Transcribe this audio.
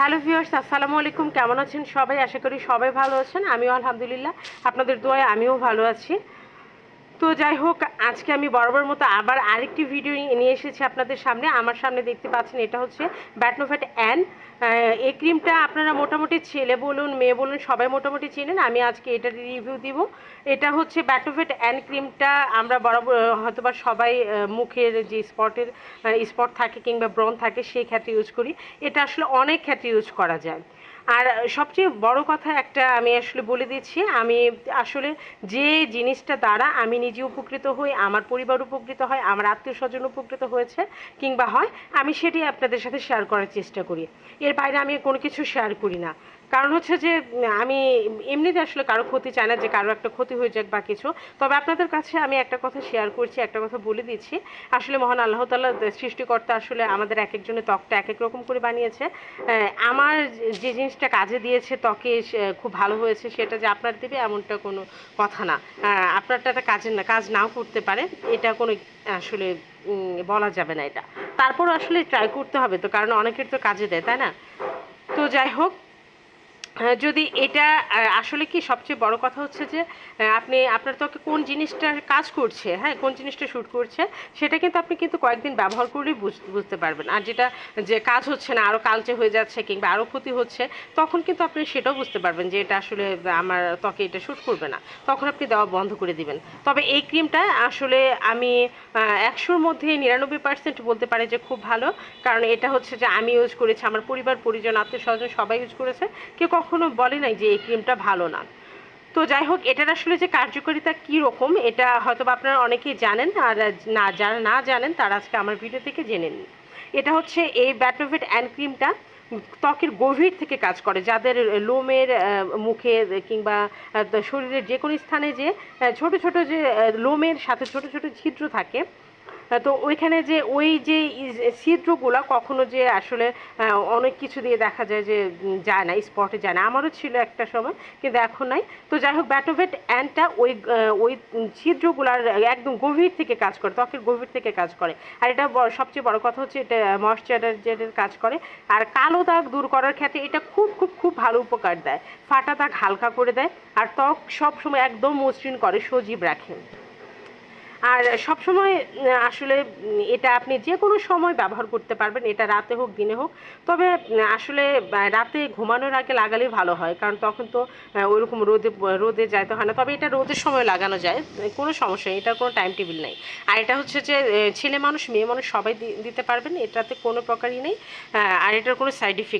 Hello viewers, আসসালামু আলাইকুম। কেমন আছেন সবাই? আশা করি সবাই ভালো আছেন। আমিও আলহামদুলিল্লাহ। আপনাদের দোয়ায় আমিও ভালো আছি। তো যাই হোক, আজকে আমি বরাবর মতো আবার আরেকটি ভিডিও নিয়ে এসেছি আপনাদের সামনে। আমার সামনে দেখতে পাচ্ছেন এটা হচ্ছে ব্যাটনোফ্যাট অ্যান এই ক্রিমটা আপনারা মোটামুটি ছেলে বলুন, মেয়ে বলুন, সবাই মোটামুটি চেনেন। আমি আজকে এটা রিভিউ দিব। এটা হচ্ছে ব্যাটনোফ্যাট অ্যান ক্রিমটা আমরা বরাবর হয়তোবা সবাই মুখের যে স্পটের স্পট থাকে কিংবা ব্রণ থাকে, সেই ক্ষেত্রে ইউজ করি। এটা আসলে অনেক ক্ষেত্রে ইউজ করা যায়। আর সবচেয়ে বড় কথা একটা আমি আসলে বলে দিচ্ছি, আমি আসলে যে জিনিসটা দ্বারা আমি নিজে উপকৃত হই, আমার পরিবার উপকৃত হয়, আমার আত্মীয় স্বজন উপকৃত হয়েছে কিংবা হয়, আমি সেটি আপনাদের সাথে শেয়ার করার চেষ্টা করি। এর বাইরে আমি কোনো কিছু শেয়ার করি না। কারণ হচ্ছে যে, আমি এমনিতে আসলে কারও ক্ষতি চাই না যে কারও একটা ক্ষতি হয়ে যাক বা কিছু। তবে আপনাদের কাছে আমি একটা কথা শেয়ার করছি, একটা কথা বলে দিচ্ছি। আসলে মহান আল্লাহ তাল্লাহ সৃষ্টিকর্তা আসলে আমাদের এক একজনের ত্বকটা এক এক রকম করে বানিয়েছে। আমার যে জিনিসটা কাজে দিয়েছে ত্বকে খুব ভালো হয়েছে, সেটা যে আপনার দেবে এমনটা কোনো কথা না। আপনারটা একটা কাজের না, কাজ নাও করতে পারে, এটা কোনো আসলে বলা যাবে না এটা। তারপর আসলে ট্রাই করতে হবে তো, কারণ অনেকের তো কাজে দেয়, তাই না? তো যাই হোক যদি এটা আসলে কি সবচেয়ে বড় কথা হচ্ছে যে আপনি, আপনার ত্বকে কোন জিনিসটা কাজ করছে হ্যাঁ কোন জিনিসটা শ্যুট করছে, সেটা কিন্তু আপনি কিন্তু কয়েকদিন ব্যবহার করলেই বুঝ- বুঝতে পারবেন। আর যেটা, যে কাজ হচ্ছে না আরও কালচে হয়ে যাচ্ছে কিংবা আরও ক্ষতি হচ্ছে, তখন কিন্তু আপনি সেটাও বুঝতে পারবেন যে এটা আসলে আমার ত্বকে এটা শ্যুট করবে না। তখন আপনি দেওয়া বন্ধ করে দিবেন। তবে এই ক্রিমটা আসলে আমি একশোর মধ্যে নিরানব্বই পার্সেন্ট বলতে পারি যে খুব ভালো। কারণ এটা হচ্ছে যে আমি ইউজ করেছি, আমার পরিবার, পরিজন আত্মীয় স্বজন সবাই ইউজ করেছে। কেউ কখনো বলে নাই যে এই ক্রিমটা ভালো না। তো যাই হোক, এটার আসলে যে কার্যকারিতা কী রকম, এটা হয়তো আপনারা অনেকেই জানেন, আর না যারা না জানেন, তারা আজকে আমার ভিডিও থেকে জেনে নিন। এটা হচ্ছে এই ব্যাটনোভেট অ্যান্ড ক্রিমটা ত্বকের গভীর থেকে কাজ করে। যাদের লোমের মুখে কিংবা শরীরের যে কোনো স্থানে যে ছোট ছোট যে লোমের সাথে ছোট ছোট ছিদ্র থাকে তো ওইখানে যে ওই যে ছিদ্রগুলো কখনো যে আসলে অনেক কিছু দিয়ে দেখা যায় যে যায় না স্পটে যায় না। আমারও ছিল একটা সময়, কিন্তু এখন নাই। তো যাই হোক ব্যাটোভেট অ্যান্ডটা ওই ওই ছিদ্রগুলার একদম গভীর থেকে কাজ করে, ত্বকের গভীর থেকে কাজ করে। আর এটা সবচেয়ে বড় কথা হচ্ছে, এটা ময়শ্চারাইজারের কাজ করে। আর কালো দাগ দূর করার ক্ষেত্রে এটা খুব খুব খুব ভালো উপকার দেয়। ফাটা দাগ হালকা করে দেয়। আর ত্বক সবসময় একদম মসৃণ করে, সজীব রাখে। আর সবসময় উম, আসলে এটা আপনি যে কোনো সময় ব্যবহার করতে পারবেন এটা রাতে হোক দিনে হোক। তবে আসলে রাতে ঘুমানোর আগে লাগালেই ভালো হয় কারণ তখন তো ওইরকম রোদে রোদে যাইতে হয় না। তবে এটা রোদের সময় লাগানো যায় কোনো সমস্যা এটার কোনো টাইম টেবিল নেই। আর এটা হচ্ছে যে ছেলে মানুষ মেয়ে মানুষ সবাই দিতে পারবেন এটাতে কোনো প্রকারই নেই আর এটার কোনো সাইড ইফেক্ট